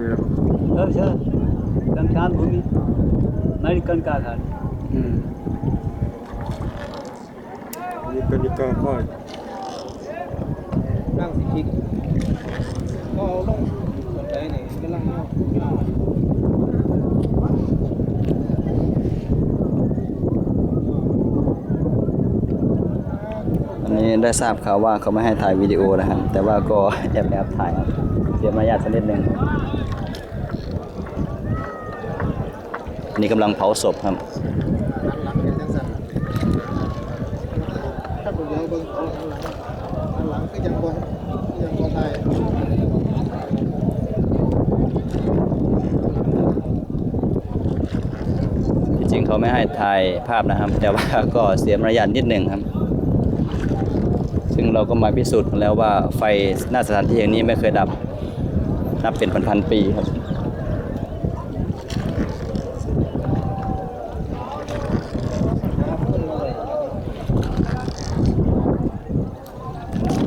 sir sir Ghanshyam ભૂમિ મારી કનકા ખાટ นี่เป็นกาค่อยนั่งสิคิกก็เอาลงบันไดนี่กำลังเออันนี้ได้ทราบข่าวว่าเขาไม่ให้ถ่ายวิดีโอนะครับ แต่ว่าก็แอบแอบถ่ายเสียมารยาทสักนิดหนึ่ง นนี้กำลังเผาศพครับจริงเขาไม่ให้ถ่ายภาพนะครับ แต่ว่าก็เสียมารยาทนิดหนึ่งครับ ซึ่งเราก็มาพิสูจน์แล้วว่าไฟหน้าสถานที่อย่างนี้ไม่เคยดับ นับเป็นพันๆปีครับ